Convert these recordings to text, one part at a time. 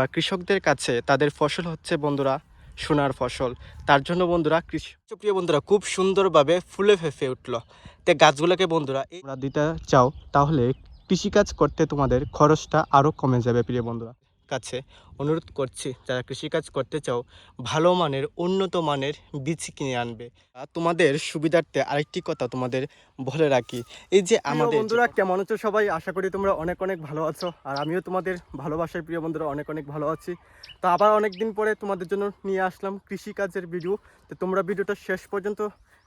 বা কৃষকদের কাছে তাদের ফসল হচ্ছে বন্ধুরা সোনার ফসল। তার জন্য বন্ধুরা কৃষি প্রিয় বন্ধুরা, খুব সুন্দরভাবে ফুলে ফেঁপে উঠল। তে গাছগুলোকে বন্ধুরা দিতে চাও, তাহলে কৃষিকাজ করতে তোমাদের খরচটা আরও কমে যাবে, প্রিয় বন্ধুরা। কাছে অনুরোধ করছি যারা কৃষিকাজ করতে চাও ভালো মানের উন্নত মানের বীজ কিনে আনবে। তোমাদের সুবিধার্থে আরেকটি কথা তোমাদের বলে রাখি। এই যে আমাদের বন্ধুরা কেমন আছো সবাই? আশা করি তোমরা অনেক অনেক ভালো আছো। আর আমিও তোমাদের ভালোবাসার প্রিয় বন্ধুরা অনেক অনেক ভালো আছি। তো আবার অনেক দিন পরে তোমাদের জন্য নিয়ে আসলাম কৃষিকাজের ভিডিও। তো তোমরা ভিডিওটা শেষ পর্যন্ত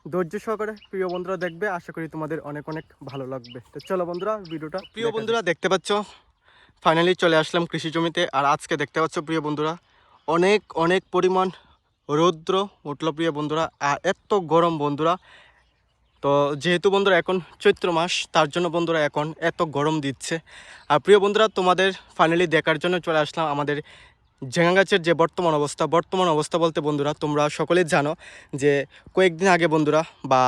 ধৈর্য সহকারে প্রিয় বন্ধুরা দেখবে। আশা করি তোমাদের অনেক অনেক ভালো লাগবে। তো চলো বন্ধুরা ভিডিওটা প্রিয় বন্ধুরা দেখতে পাচ্ছ ফাইনালি চলে আসলাম কৃষি জমিতে আর আজকে দেখতে পাচ্ছ প্রিয় বন্ধুরা, অনেক অনেক পরিমাণ রৌদ্র উঠল প্রিয় বন্ধুরা, আর এত গরম বন্ধুরা। তো যেহেতু বন্ধুরা এখন চৈত্র মাস, তার জন্য বন্ধুরা এখন এত গরম দিচ্ছে। আর প্রিয় বন্ধুরা, তোমাদের ফাইনালি দেখার জন্য চলে আসলাম আমাদের ঝেঙা গাছের যে বর্তমান অবস্থা। বর্তমান অবস্থা বলতে বন্ধুরা, তোমরা সকলেই জানো যে কয়েকদিন আগে বন্ধুরা বা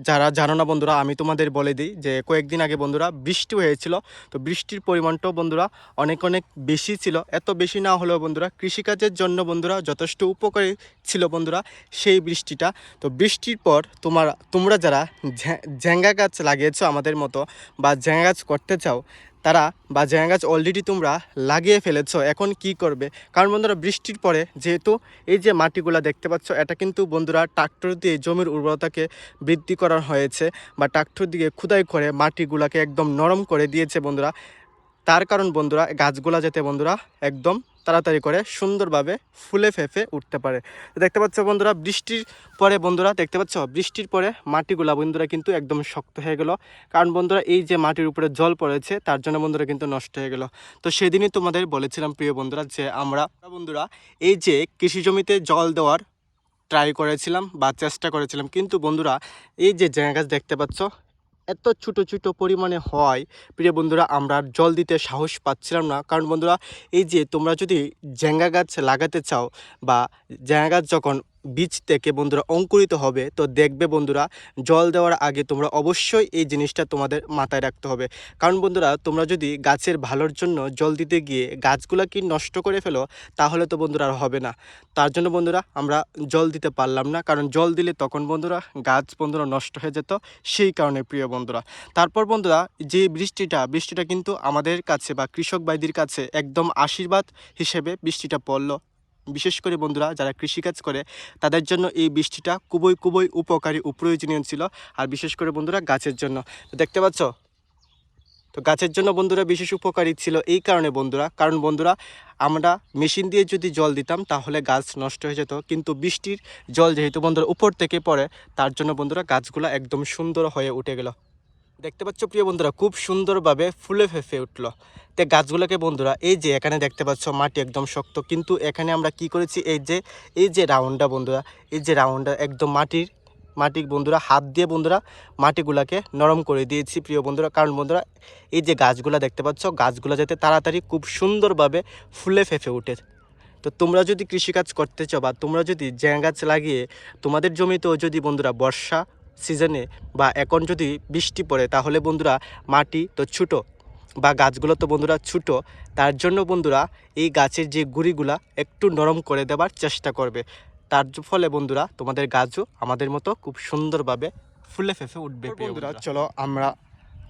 যারা জানো না বন্ধুরা, আমি তোমাদের বলে দিই যে কয়েকদিন আগে বন্ধুরা বৃষ্টি হয়েছিল, তো বৃষ্টির পরিমাণটাও বন্ধুরা অনেক অনেক বেশি ছিল। এত বেশি না হলেও বন্ধুরা কৃষিকাজের জন্য বন্ধুরা যথেষ্ট উপকারী ছিল বন্ধুরা সেই বৃষ্টিটা। তো বৃষ্টির পর তোমার, তোমরা যারা ঝ্যা- ঝ্যাঙ্গা গাছ লাগিয়েছো আমাদের মতো বা ঝ্যাঙ্গা গাছ করতে চাও তারা, বা জ্যাঙা গাছ অলরেডি তোমরা লাগিয়ে ফেলেছ, এখন কি করবে? কারণ বন্ধুরা, বৃষ্টির পরে যেহেতু এই যে মাটিগুলা দেখতে পাচ্ছ, এটা কিন্তু বন্ধুরা ট্রাক্টর দিয়ে জমির উর্বরতাকে বৃদ্ধি করা হয়েছে, বা ট্রাক্টর দিয়ে খুদাই করে মাটিগুলাকে একদম নরম করে দিয়েছে বন্ধুরা। তার কারণ বন্ধুরা, গাছগুলা যাতে বন্ধুরা একদম তাড়াতাড়ি করে সুন্দরভাবে ফুলে ফেঁপে উঠতে পারে। দেখতে পাচ্ছ বন্ধুরা, বৃষ্টির পরে বন্ধুরা, দেখতে পাচ্ছ? বৃষ্টির পরে মাটিগুলা বন্ধুরা কিন্তু একদম শক্ত হয়ে গেল। কারণ বন্ধুরা, এই যে মাটির উপরে জল পড়েছে, তার জন্য বন্ধুরা কিন্তু নষ্ট হয়ে গেল। তো সেদিনই তোমাদের বলেছিলাম, প্রিয় বন্ধুরা, যে আমরা বন্ধুরা, এই যে কৃষি জমিতে জল দেওয়ার ট্রাই করেছিলাম বা চেষ্টা করেছিলাম। কিন্তু বন্ধুরা, এই যে জায়গা গাছ দেখতে পাচ্ছ এত ছোটো ছোটো পরিমাণে হয়। প্রিয় বন্ধুরা, আমরা জল দিতে সাহস পাচ্ছিলাম না। কারণ বন্ধুরা, এই যে তোমরা যদি জ্যাঙ্গা গাছ লাগাতে চাও বা জ্যাঙ্গা গাছ যখন বীজ থেকে বন্ধুরা অঙ্কুরিত হবে, তো দেখবে বন্ধুরা, জল দেওয়ার আগে তোমরা অবশ্যই এই জিনিসটা তোমাদের মাথায় রাখতে হবে। কারণ বন্ধুরা, তোমরা যদি গাছের ভালোর জন্য জল দিতে গিয়ে গাছগুলা কি নষ্ট করে ফেলো, তাহলে তো বন্ধুরা আর হবে না। তার জন্য বন্ধুরা, আমরা জল দিতে পারলাম না, কারণ জল দিলে তখন বন্ধুরা গাছ বন্ধুরা নষ্ট হয়ে যেত, সেই কারণে প্রিয় বন্ধুরা। তারপর বন্ধুরা, যে বৃষ্টিটা বৃষ্টিটা কিন্তু আমাদের কাছে বা কৃষক ভাইদের কাছে একদম আশীর্বাদ হিসেবে বৃষ্টিটা পড়ল। বিশেষ করে বন্ধুরা, যারা কৃষিকাজ করে, তাদের জন্য এই বৃষ্টিটা খুবই খুবই উপকারী ও প্রয়োজনীয় ছিল। আর বিশেষ করে বন্ধুরা, গাছের জন্য। দেখতে পাচ্ছ? তো গাছের জন্য বন্ধুরা বিশেষ উপকারী ছিল এই কারণে বন্ধুরা। কারণ বন্ধুরা, আমরা মেশিন দিয়ে যদি জল দিতাম, তাহলে গাছ নষ্ট হয়ে যেত। কিন্তু বৃষ্টির জল যেহেতু বন্ধুরা উপর থেকে পড়ে, তার জন্য বন্ধুরা গাছগুলো একদম সুন্দর হয়ে উঠে গেল। দেখতে পাচ্ছ প্রিয় বন্ধুরা, খুব সুন্দরভাবে ফুলে ফেঁপে উঠল। তে গাছগুলোকে বন্ধুরা, এই যে এখানে দেখতে পাচ্ছ মাটি একদম শক্ত, কিন্তু এখানে আমরা কি করেছি? এই যে এই যে রাউন্ডটা বন্ধুরা, এই যে রাউন্ডটা একদম মাটির মাটি বন্ধুরা, হাত দিয়ে বন্ধুরা মাটিগুলাকে নরম করে দিয়েছি প্রিয় বন্ধুরা। কারণ বন্ধুরা, এই যে গাছগুলা দেখতে পাচ্ছ, গাছগুলো যাতে তাড়াতাড়ি খুব সুন্দরভাবে ফুলে ফেঁপে ওঠে তো তোমরা যদি কৃষিকাজ করতে চাও বা তোমরা যদি জ্যাঁ গাছ লাগিয়ে তোমাদের জমিতেও যদি বন্ধুরা বর্ষা সিজনে বা এখন যদি বৃষ্টি পড়ে তাহলে বন্ধুরা মাটি তো ছোটো বা গাছগুলো তো বন্ধুরা ছোটো। তার জন্য বন্ধুরা এই গাছের যে গুঁড়িগুলা একটু নরম করে দেওয়ার চেষ্টা করবে। তার ফলে বন্ধুরা তোমাদের গাছও আমাদের মতো খুব সুন্দরভাবে ফুলে ফেঁপে উঠবে বন্ধুরা। চলো আমরা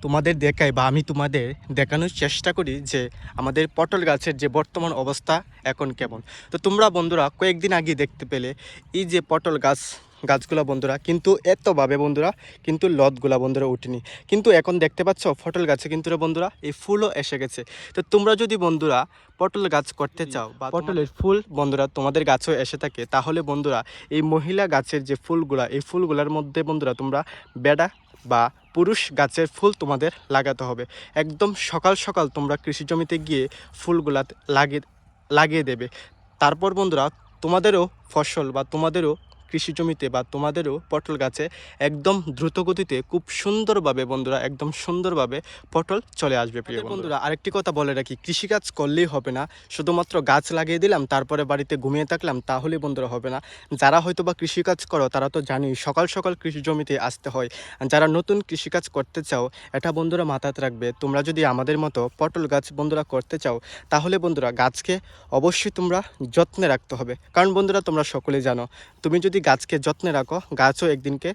তোমাদের দেখাই বা আমি তোমাদের দেখানোর চেষ্টা করি যে আমাদের পটল গাছের যে বর্তমান অবস্থা এখন কেমন। তো তোমরা বন্ধুরা কয়েকদিন আগে দেখতে পেলে এই যে পটল গাছ গাছগুলা বন্ধুরা কিন্তু এতভাবে বন্ধুরা কিন্তু লতগুলা বন্ধুরা উঠেনি। কিন্তু এখন দেখতে পাচ্ছ পটল গাছে কিন্তু রে বন্ধুরা এই ফুলও এসে গেছে। তো তোমরা যদি বন্ধুরা পটল গাছ করতে চাও বা পটলের ফুল। বন্ধুরা তোমাদের গাছেও এসে থাকে তাহলে বন্ধুরা এই মহিলা গাছের যে ফুলগুলা এই ফুলগুলার মধ্যে বন্ধুরা তোমরা বেডা বা পুরুষ গাছের ফুল তোমাদের লাগাতে হবে। একদম সকাল সকাল তোমরা কৃষি জমিতে গিয়ে ফুলগুলা লাগিয়ে লাগিয়ে দেবে। তারপর বন্ধুরা তোমাদেরও ফসল বা তোমাদেরও কৃষি জমিতে বা তোমাদেরও পটল গাছে একদম দ্রুত গতিতে খুব সুন্দরভাবে বন্ধুরা একদম সুন্দরভাবে পটল চলে আসবে প্রিয় বন্ধুরা। আরেকটি কথা বলে রাখি কৃষিকাজ করলেই হবে না। শুধুমাত্র গাছ লাগিয়ে দিলাম তারপরে বাড়িতে ঘুমিয়ে থাকলাম তাহলে বন্ধুরা হবে না। যারা হয়তো বা কৃষিকাজ করো তারা তো জানি সকাল সকাল কৃষি জমিতে আসতে হয়। যারা নতুন কৃষিকাজ করতে চাও এটা বন্ধুরা মাথায় রাখবে তোমরা যদি আমাদের মতো পটল গাছ বন্ধুরা করতে চাও তাহলে বন্ধুরা গাছকে অবশ্যই তোমরা যত্নে রাখতে হবে। কারণ বন্ধুরা তোমরা সকলে জানো তুমি যদি গাছকে যত্নে রাখো, গাছও একদিনকে,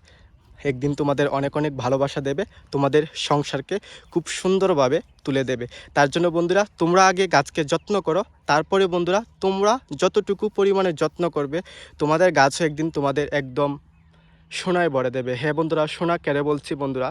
একদিন তোমাদের অনেক অনেক ভালোবাসা দেবে, তোমাদের সংসারকে খুব সুন্দরভাবে তুলে দেবে। তার জন্য বন্ধুরা, তোমরা আগে গাছকে যত্ন করো, তারপরে বন্ধুরা, তোমরা যতটুকু পরিমাণে যত্ন করবে, তোমাদের গাছও একদিন তোমাদের একদম সোনায় ভরে দেবে। হ্যাঁ বন্ধুরা, সোনা কেড়ে বলছি বন্ধুরা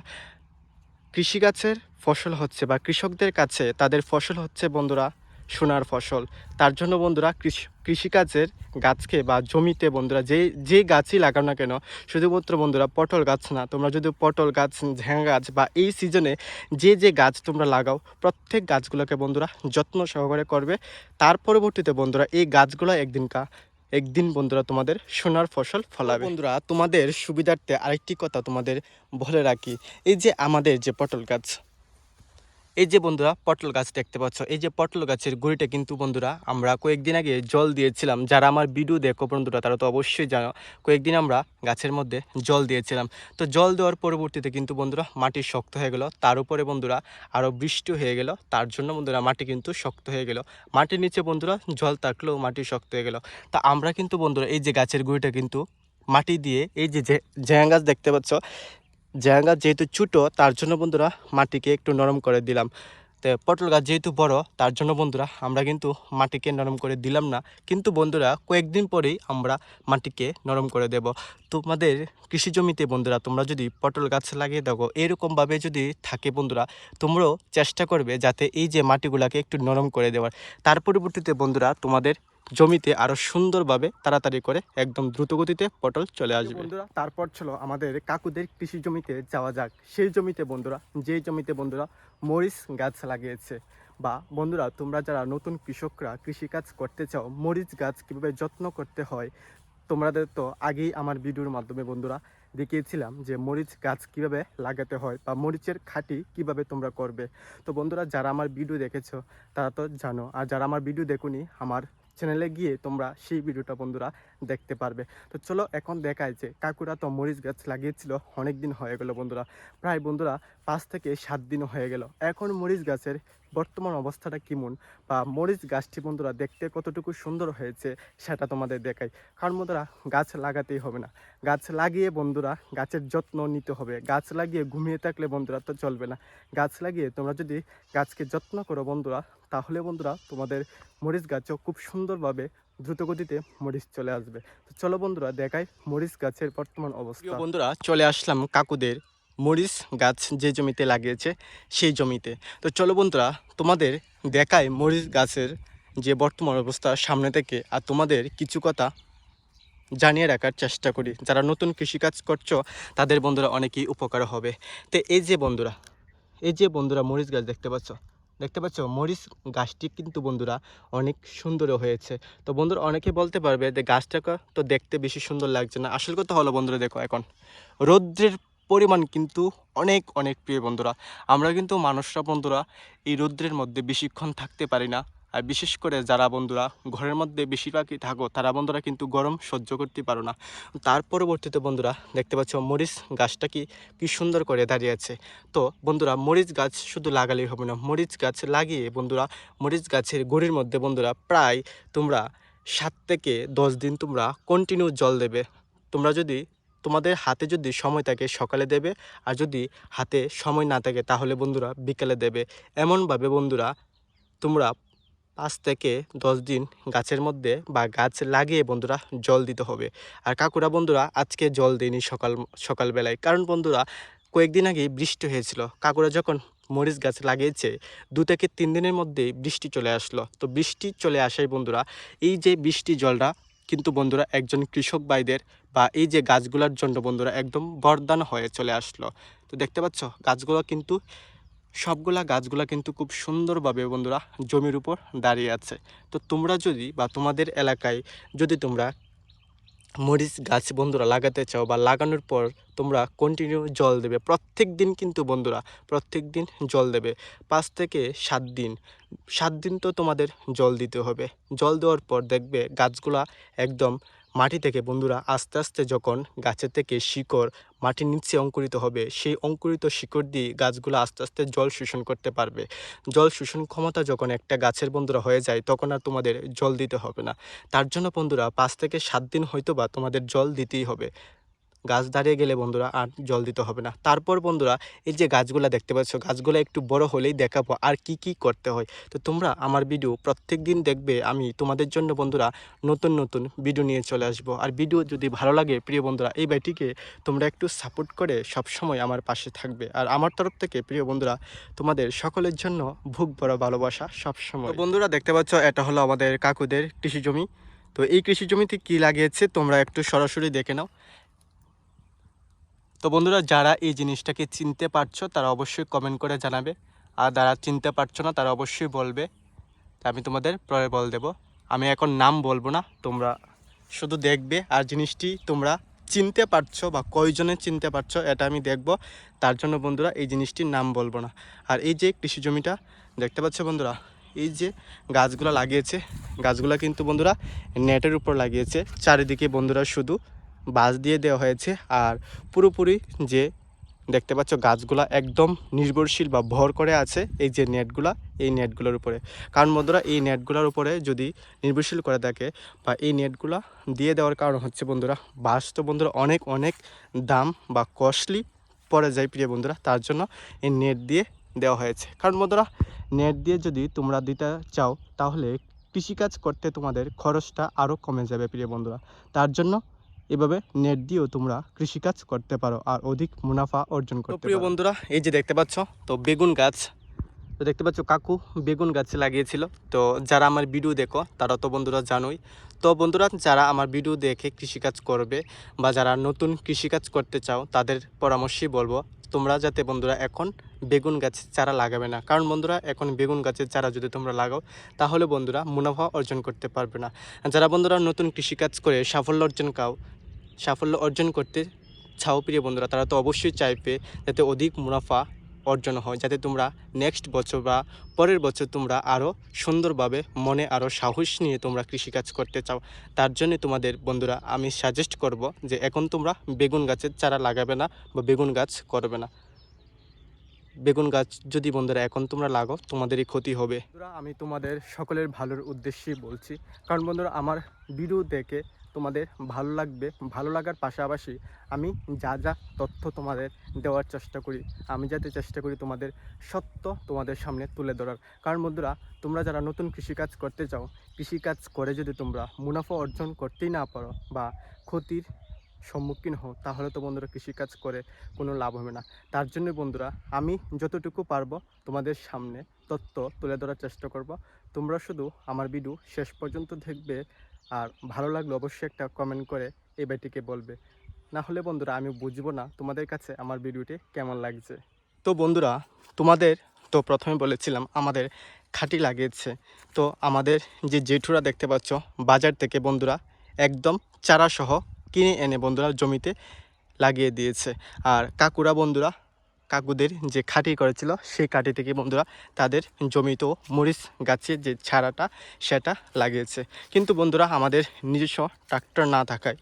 কৃষিগাছের ফসল হচ্ছে বা কৃষকদের কাছে তাদের ফসল হচ্ছে বন্ধুরা সোনার ফসল। তার জন্য বন্ধুরা কৃষি কৃষিকাজের গাছকে বা জমিতে বন্ধুরা যে যে গাছই লাগাও না কেন, শুধুমাত্র বন্ধুরা পটল গাছ না, তোমরা যদি পটল গাছ ঝ্যাঙা গাছ বা এই সিজনে যে যে গাছ তোমরা লাগাও, প্রত্যেক গাছগুলোকে বন্ধুরা যত্ন সহকারে করবে। তার পরবর্তীতে বন্ধুরা এই গাছগুলো একদিনকা একদিন বন্ধুরা তোমাদের সোনার ফসল ফলাবে। বন্ধুরা, তোমাদের সুবিধার্থে আরেকটি কথা তোমাদের বলে রাখি। এই যে আমাদের যে পটল গাছ এই যে বন্ধুরা পটল গাছ দেখতে পাচ্ছ, এই যে পটল গাছের গুঁড়িটা কিন্তু বন্ধুরা আমরা কয়েকদিন আগে জল দিয়েছিলাম। যারা আমার ভিডিও দেখো বন্ধুরা, তারা তো অবশ্যই জানো, কয়েকদিন আমরা গাছের মধ্যে জল দিয়েছিলাম। তো জল দেওয়ার পরবর্তীতে কিন্তু বন্ধুরা মাটি শক্ত হয়ে গেল, তার উপরে বন্ধুরা আরও বৃষ্টি হয়ে গেল, তার জন্য বন্ধুরা মাটি কিন্তু শক্ত হয়ে গেল। মাটির নিচে বন্ধুরা জল থাকলেও মাটি শক্ত হয়ে গেল। তা আমরা কিন্তু বন্ধুরা এই যে গাছের গুঁড়িটা কিন্তু মাটি দিয়ে, এই যে জ্যাং গাছ দেখতে পাচ্ছ জ্যাং গাছ যেহেতু ছোটো, তার জন্য বন্ধুরা মাটিকে একটু নরম করে দিলাম। তো পটল গাছ যেহেতু বড়, তার জন্য বন্ধুরা আমরা কিন্তু মাটিকে নরম করে দিলাম না। কিন্তু বন্ধুরা কয়েকদিন পরেই আমরা মাটিকে নরম করে দেব। তোমাদের কৃষি জমিতে বন্ধুরা তোমরা যদি পটল গাছ লাগিয়ে দেখো এরকমভাবে যদি থাকে বন্ধুরা, তোমরাও চেষ্টা করবে যাতে এই যে মাটিগুলাকে একটু নরম করে দেওয়ার। তার পরিবর্তিতে বন্ধুরা তোমাদের জমিতে আরও সুন্দরভাবে তাড়াতাড়ি করে একদম দ্রুত গতিতে পটল চলে আসবে। বন্ধুরা তারপর ছিল আমাদের কাকুদের কৃষি জমিতে যাওয়া যাক। সেই জমিতে বন্ধুরা যেই জমিতে বন্ধুরা মরিচ গাছ লাগিয়েছে। বা বন্ধুরা তোমরা যারা নতুন কৃষকরা কৃষিকাজ করতে চাও মরিচ গাছ কীভাবে যত্ন করতে হয় তোমাদের তো আগেই আমার ভিডিওর মাধ্যমে বন্ধুরা দেখিয়েছিলাম যে মরিচ গাছ কীভাবে লাগাতে হয় বা মরিচের খাঁটি কীভাবে তোমরা করবে। তো বন্ধুরা যারা আমার ভিডিও দেখেছ তারা তো জানো। আর যারা আমার ভিডিও দেখুনি আমার চ্যানেলে গিয়ে তোমরা সেই ভিডিওটা বন্ধুরা দেখতে পারবে। তো চলো এখন দেখায় যে কাকুরা তো মরিচ গাছ লাগিয়েছিল অনেক দিন হয়ে গেলো বন্ধুরা। প্রায় বন্ধুরা পাঁচ থেকে সাত দিন হয়ে গেল। এখন মরিচ গাছের বর্তমান অবস্থাটা কেমন বা মরিচ গাছটি বন্ধুরা দেখতে কতটুকু সুন্দর হয়েছে সেটা তোমাদের দেখাই। কারণ বন্ধুরা গাছ লাগাতেই হবে না। গাছ লাগিয়ে বন্ধুরা গাছের যত্ন নিতে হবে। গাছ লাগিয়ে ঘুমিয়ে থাকলে বন্ধুরা তো চলবে না। গাছ লাগিয়ে তোমরা যদি গাছকে যত্ন করো বন্ধুরা তাহলে বন্ধুরা তোমাদের মরিচ গাছও খুব সুন্দরভাবে দ্রুতগতিতে মরিচ চলে আসবে। তো চলো বন্ধুরা দেখাই মরিচ গাছের বর্তমান অবস্থা। বন্ধুরা চলে আসলাম কাকুদের মরিচ গাছ যে জমিতে লাগিয়েছে, সেই জমিতে। তো চলো বন্ধুরা, তোমাদের দেখায় মরিচ গাছের যে বর্তমান অবস্থা সামনে থেকে, আর তোমাদের কিছু কথা জানিয়ে রাখার চেষ্টা করি। যারা নতুন কৃষিকাজ করছ, তাদের বন্ধুরা অনেকেই উপকার হবে। তো এই যে বন্ধুরা, এই যে বন্ধুরা মরিচ গাছ দেখতে পাচ্ছ দেখতে পাচ্ছ? মরিচ গাছটি কিন্তু বন্ধুরা অনেক সুন্দরও হয়েছে। তো বন্ধুরা, অনেকে বলতে পারবে যে গাছটাকে তো দেখতে বেশি সুন্দর লাগছে না। আসল কথা হলো বন্ধুরা, দেখো এখন, রৌদ্রের পরিমাণ কিন্তু অনেক অনেক প্রিয় বন্ধুরা। আমরা কিন্তু মানুষরা বন্ধুরা এই রৌদ্রের মধ্যে বেশিক্ষণ থাকতে পারি না। আর বিশেষ করে যারা বন্ধুরা ঘরের মধ্যে বেশিরভাগই থাকো, তারা বন্ধুরা কিন্তু গরম সহ্য করতে পারো না। তার পরবর্তীতে বন্ধুরা দেখতে পাচ্ছ মরিচ গাছটা কি কি সুন্দর করে দাঁড়িয়ে আছে। তো বন্ধুরা মরিচ গাছ শুধু লাগালেই হবে না, মরিচ গাছ লাগিয়ে বন্ধুরা মরিচ গাছের গড়ির মধ্যে বন্ধুরা প্রায় তোমরা সাত থেকে দশ দিন তোমরা কন্টিনিউ জল দেবে। তোমরা যদি তোমাদের হাতে যদি সময় থাকে সকালে দেবে, আর যদি হাতে সময় না থাকে তাহলে বন্ধুরা বিকালে দেবে। এমনভাবে বন্ধুরা তোমরা পাঁচ থেকে দশ দিন গাছের মধ্যে বা গাছ লাগিয়ে বন্ধুরা জল দিতে হবে। আর কাকুরা বন্ধুরা আজকে জল দেয়নি সকাল, সকালবেলায়। কারণ বন্ধুরা কয়েকদিন আগেই বৃষ্টি হয়েছিল। কাকুরা যখন মরিচ গাছ লাগিয়েছে, দু থেকে তিন দিনের মধ্যেই বৃষ্টি চলে আসলো। তো বৃষ্টি চলে আসায় বন্ধুরা এই যে বৃষ্টি জলটা কিন্তু বন্ধুরা একজন কৃষক ভাইদের বা এই যে গাছগুলোর জন্য বন্ধুরা একদম বরদান হয়ে চলে আসলো। তো দেখতে পাচ্ছ, গাছগুলো কিন্তু, সবগুলা গাছগুলা কিন্তু খুব সুন্দরভাবে বন্ধুরা জমির উপর দাঁড়িয়ে আছে। তো তোমরা যদি বা তোমাদের এলাকায় যদি তোমরা মরিচ গাছ বন্ধুরা লাগাতে চাও বা লাগানোর পর তোমরা কন্টিনিউ জল দেবে। প্রত্যেক দিন কিন্তু বন্ধুরা, প্রত্যেক দিন জল দেবে। পাঁচ থেকে সাত দিন সাত দিন তো তোমাদের জল দিতে হবে। জল দেওয়ার পর দেখবে গাছগুলা একদম মাটি থেকে বন্ধুরা আস্তে আস্তে যখন গাছের থেকে শিকড় মাটির নিচে অঙ্কুরিত হবে, সেই অঙ্কুরিত শিকড় দিয়ে গাছগুলো আস্তে আস্তে জল শোষণ করতে পারবে। জল শোষণ ক্ষমতা যখন একটা গাছের বন্ধুরা হয়ে যায়, তখন আর তোমাদের জল দিতে হবে না। তার জন্য বন্ধুরা পাঁচ থেকে সাত দিন হয়তো বা তোমাদের জল দিতেই হবে। গাছ দাঁড়িয়ে গেলে বন্ধুরা আর জল দিতে হবে না। তারপর বন্ধুরা এই যে গাছগুলো দেখতে পাচ্ছ, গাছগুলো একটু বড় হলেই দেখাবো আর কি কি করতে হয়। তো তোমরা আমার ভিডিও প্রত্যেক দিন দেখবে, আমি তোমাদের জন্য বন্ধুরা নতুন নতুন ভিডিও নিয়ে চলে আসব। আর ভিডিও যদি ভালো লাগে প্রিয় বন্ধুরা, এই বাড়িটিকে তোমরা একটু সাপোর্ট করে সব সময় আমার পাশে থাকবে। আর আমার তরফ থেকে প্রিয় বন্ধুরা, তোমাদের সকলের জন্য ভুক বড় ভালোবাসা সবসময়। বন্ধুরা দেখতে পাচ্ছ, এটা হলো আমাদের কাকুদের কৃষি জমি। তো এই কৃষি জমিতে কী লাগিয়েছে, তোমরা একটু সরাসরি দেখে নাও। তো বন্ধুরা, যারা এই জিনিসটাকে চিনতে পারছ, তারা অবশ্যই কমেন্ট করে জানাবে। আর যারা চিনতে পারছ না, তারা অবশ্যই বলবে। আমি তোমাদের পরে বল দেব। আমি এখন নাম বলব না, তোমরা শুধু দেখবে। আর জিনিসটি তোমরা চিনতে পারছ বা কয়জনে চিনতে পারছ, এটা আমি দেখব। তার জন্য বন্ধুরা, এই জিনিসটির নাম বলব না। আর এই যে কৃষি জমিটা, দেখতে পাচ্ছ বন্ধুরা? এই যে গাছগুলো লাগিয়েছে। গাছগুলো কিন্তু বন্ধুরা, নেটের উপর লাগিয়েছে। চারিদিকে বন্ধুরা শুধু বাঁশ দিয়ে দেওয়া হয়েছে আর পুরোপুরি যে দেখতে পাচ্ছ গাছগুলা একদম নির্ভরশীল বা ভর করে আছে এই যে নেটগুলা, এই নেটগুলোর উপরে। কারণ বন্ধুরা, এই নেটগুলোর উপরে যদি নির্ভরশীল করে থাকে বা এই নেটগুলা দিয়ে দেওয়ার কারণ হচ্ছে বন্ধুরা, বাঁশ তো বন্ধুরা অনেক অনেক দাম বা কস্টলি পড়ে যায় প্রিয় বন্ধুরা, তার জন্য এই নেট দিয়ে দেওয়া হয়েছে। কারণ বন্ধুরা, নেট দিয়ে যদি তোমরা দিতে চাও তাহলে কৃষিকাজ করতে তোমাদের খরচটা আরও কমে যাবে প্রিয় বন্ধুরা। তার জন্য এভাবে নেট দিয়েও তোমরা কৃষিকাজ করতে পারো আর অধিক মুনাফা অর্জন করতে প্রিয় বন্ধুরা এই যে দেখতে পাচ্ছ তো বেগুন গাছ। তো দেখতে পাচ্ছ কাকু বেগুন গাছ লাগিয়েছিল। তো যারা আমার ভিডিও দেখো তারা তো বন্ধুরা জানোই। তো বন্ধুরা যারা আমার ভিডিও দেখে কৃষিকাজ করবে বা যারা নতুন কৃষিকাজ করতে চাও তাদের পরামর্শই বলব তোমরা যাতে বন্ধুরা এখন বেগুন গাছের চারা লাগাবে না। কারণ বন্ধুরা এখন বেগুন গাছের চারা যদি তোমরা লাগাও তাহলে বন্ধুরা মুনাফা অর্জন করতে পারবে না। যারা বন্ধুরা নতুন কৃষিকাজ করে সাফল্য অর্জন কাও সাফল্য অর্জন করতে চাও প্রিয় বন্ধুরা, তারা তো অবশ্যই চাইবে যাতে অধিক মুনাফা অর্জন হয়, যাতে তোমরা নেক্সট বছর বা পরের বছর তোমরা আরও সুন্দরভাবে মনে আরও সাহস নিয়ে তোমরা কৃষিকাজ করতে চাও। তার জন্য তোমাদের বন্ধুরা, আমি সাজেস্ট করব যে এখন তোমরা বেগুন গাছের চারা লাগাবে না বা বেগুন গাছ করবে না। বেগুন গাছ যদি বন্ধুরা এখন তোমরা লাগাও, তোমাদেরই ক্ষতি হবে। আমি তোমাদের সকলের ভালোর উদ্দেশ্যেই বলছি। কারণ বন্ধুরা, আমার ভিডিও দেখে তোমাদের ভালো লাগবে, ভালো লাগার পাশাপাশি আমি যা যা তথ্য তোমাদের দেওয়ার চেষ্টা করি, আমি যাতে চেষ্টা করি তোমাদের সত্য তোমাদের সামনে তুলে ধরার। কারণ বন্ধুরা, তোমরা যারা নতুন কৃষিকাজ করতে চাও, কৃষিকাজ করে যদি তোমরা মুনাফা অর্জন করতেই না পারো বা ক্ষতির সম্মুখীন হও, তাহলে তো বন্ধুরা কৃষিকাজ করে কোনো লাভ হবে না। তার জন্য বন্ধুরা, আমি যতটুকু পারব তোমাদের সামনে তথ্য তুলে ধরার চেষ্টা করব। তোমরা শুধু আমার ভিডিও শেষ পর্যন্ত দেখবে আর ভালো লাগলে অবশ্যই একটা কমেন্ট করে এই ব্যাটিকে বলবে। না হলে বন্ধুরা আমি বুঝব না তোমাদের কাছে আমার ভিডিওটি কেমন লাগছে। তো বন্ধুরা, তোমাদের তো প্রথমে বলেছিলাম আমাদের খাঁটি লাগিয়েছে। তো আমাদের যে জেঠুরা দেখতে পাচ্ছ, বাজার থেকে বন্ধুরা একদম চারাসহ কিনে এনে বন্ধুরা জমিতে লাগিয়ে দিয়েছে। আর কাকুরা বন্ধুরা কাকুদের যে খাটি করেছিল, সেই খাটি থেকে বন্ধুরা তাদের জমিতেও মরিচ গাছের যে ছাড়াটা, সেটা লাগিয়েছে। কিন্তু বন্ধুরা, আমাদের নিজস্ব ট্রাক্টর না থাকায়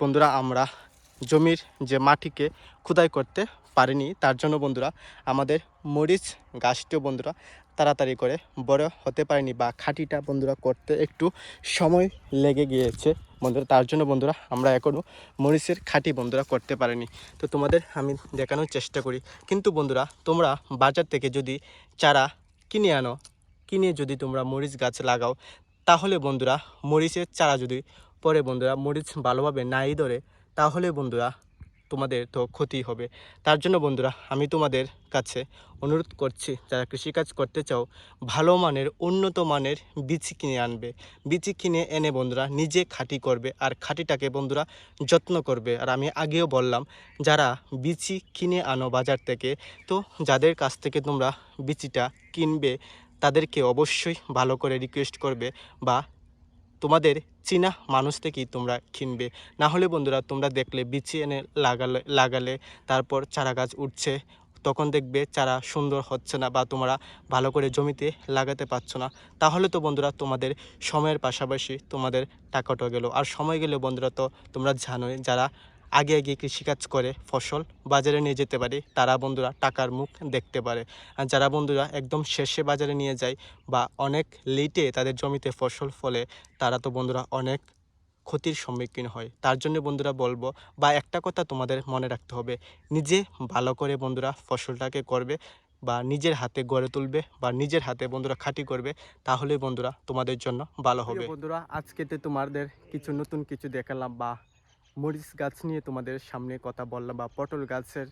বন্ধুরা, আমরা জমির যে মাটিকে খুদাই করতে পারিনি। তার জন্য বন্ধুরা, আমাদের মরিচ গাছটিও বন্ধুরা তাড়াতাড়ি করে বড় হতে পারেনি বা খাঁটিটা বন্ধুরা করতে একটু সময় লেগে গিয়েছে বন্ধুরা, তার জন্য বন্ধুরা আমরা এখনও মরিচের খাঁটি বন্ধুরা করতে পারিনি। তো তোমাদের আমি দেখানোর চেষ্টা করি। কিন্তু বন্ধুরা, তোমরা বাজার থেকে যদি চারা কিনে আনো, কিনে যদি তোমরা মরিচ গাছ লাগাও, তাহলে বন্ধুরা মরিচের চারা যদি পরে বন্ধুরা মরিচ ভালোভাবে নাই ধরে, তাহলে বন্ধুরা তোমাদের তো ক্ষতি হবে। তার জন্য বন্ধুরা, আমি তোমাদের কাছে অনুরোধ করছি, যারা কৃষিকাজ করতে চাও, ভালো মানের, উন্নত মানের বীজ কিনে আনবে। বীজ কিনে এনে বন্ধুরা, নিজে খাঁটি করবে আর খাঁটিটাকে বন্ধুরা যত্ন করবে। আর আমি আগেও বললাম, যারা বিচি কিনে আনো বাজার থেকে, তো যাদের কাছ থেকে তোমরা বিচিটা কিনবে, তাদেরকে অবশ্যই ভালো করে রিকোয়েস্ট করবে বা তোমাদের চীনা মানুষ থেকেই তোমরা কিনবে। না হলে বন্ধুরা, তোমরা দেখলে বিচি এনে লাগালে লাগালে তারপর চারা গাছ উঠছে। তখন দেখবে চারা সুন্দর হচ্ছে না বা তোমরা ভালো করে জমিতে লাগাতে পারছ না। তাহলে তো বন্ধুরা, তোমাদের সময়ের পাশাপাশি তোমাদের টাকাটা গেল। আর সময় গেলে বন্ধুরা তো তোমরা জানোই, যারা আগে আগে কৃষিকাজ করে ফসল বাজারে নিয়ে যেতে পারে। তারা বন্ধুরা টাকার মুখ দেখতে পারে। আর যারা বন্ধুরা একদম শেষে বাজারে নিয়ে যায় বা অনেক লেটে তাদের জমিতে ফসল ফলে তারা তো বন্ধুরা অনেক ক্ষতির সম্মুখীন হয়। তার জন্য বন্ধুরা বলব বা একটা কথা তোমাদের মনে রাখতে হবে নিজে ভালো করে বন্ধুরা ফসলটাকে করবে বা নিজের হাতে গড়ে তুলবে বা নিজের হাতে বন্ধুরা খাঁটি করবে তাহলে বন্ধুরা তোমাদের জন্য ভালো হবে। বন্ধুরা আজকেতে তোমাদের কিছু নতুন কিছু দেখালাম বা মরিচ গাছ নিয়ে তোমাদের সামনে কথা বললাম বা পটল গাছের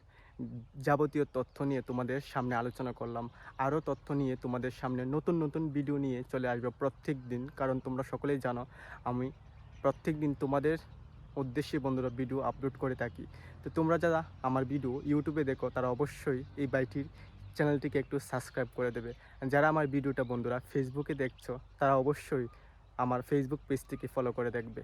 যাবতীয় তথ্য নিয়ে তোমাদের সামনে আলোচনা করলাম। আরও তথ্য নিয়ে তোমাদের সামনে নতুন নতুন ভিডিও নিয়ে চলে আসবে প্রত্যেক দিন। কারণ তোমরা সকলেই জানো, আমি প্রত্যেক দিন তোমাদের উদ্দেশ্যে বন্ধুরা ভিডিও আপলোড করে থাকি। তো তোমরা যারা আমার ভিডিও ইউটিউবে দেখো, তারা অবশ্যই এই বাইটির চ্যানেলটিকে একটু সাবস্ক্রাইব করে দেবে। যারা আমার ভিডিওটা বন্ধুরা ফেসবুকে দেখছ, তারা অবশ্যই আমার ফেসবুক পেজটিকে ফলো করে দেখবে।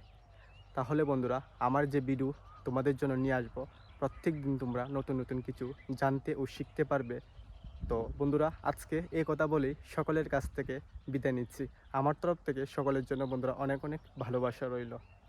তাহলে বন্ধুরা, আমার যে ভিডিও তোমাদের জন্য নিয়ে আসব, প্রত্যেক দিন তোমরা নতুন নতুন কিছু জানতে ও শিখতে পারবে। তো বন্ধুরা, আজকে এই কথা বলেই সকলের কাছ থেকে বিদায় নিচ্ছি। আমার তরফ থেকে সকলের জন্য বন্ধুরা অনেক অনেক ভালোবাসা রইল।